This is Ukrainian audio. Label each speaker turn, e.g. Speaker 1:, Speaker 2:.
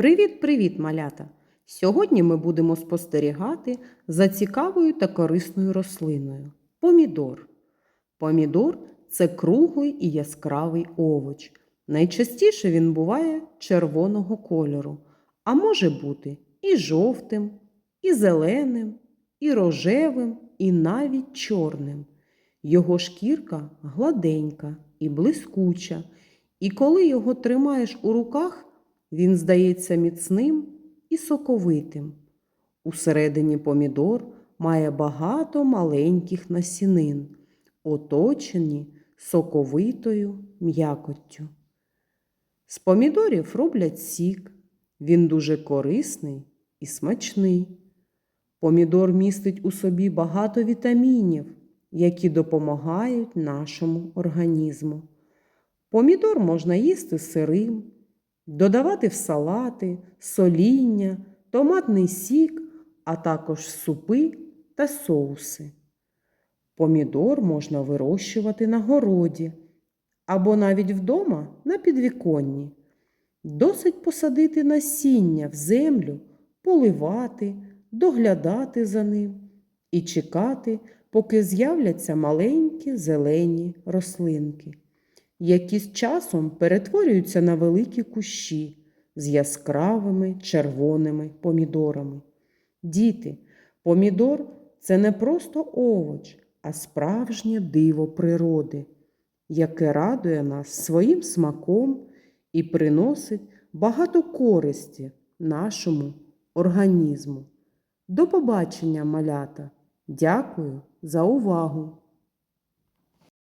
Speaker 1: Привіт-привіт, малята! Сьогодні ми будемо спостерігати за цікавою та корисною рослиною помідор. Помідор це круглий і яскравий овоч. Найчастіше він буває червоного кольору, а може бути і жовтим, і зеленим, і рожевим, і навіть чорним. Його шкірка гладенька і блискуча, і коли його тримаєш у руках, він здається міцним і соковитим. Усередині помідор має багато маленьких насінин, оточені соковитою м'якоттю. З помідорів роблять сік. Він дуже корисний і смачний. Помідор містить у собі багато вітамінів, які допомагають нашому організму. Помідор можна їсти сирим, додавати в салати, соління, томатний сік, а також супи та соуси. Помідор можна вирощувати на городі або навіть вдома на підвіконні. Досить посадити насіння в землю, поливати, доглядати за ним і чекати, поки з'являться маленькі зелені рослинки, які з часом перетворюються на великі кущі з яскравими червоними помідорами. Діти, помідор це не просто овоч, а справжнє диво природи, яке радує нас своїм смаком і приносить багато користі нашому організму. До побачення, малята! Дякую за увагу!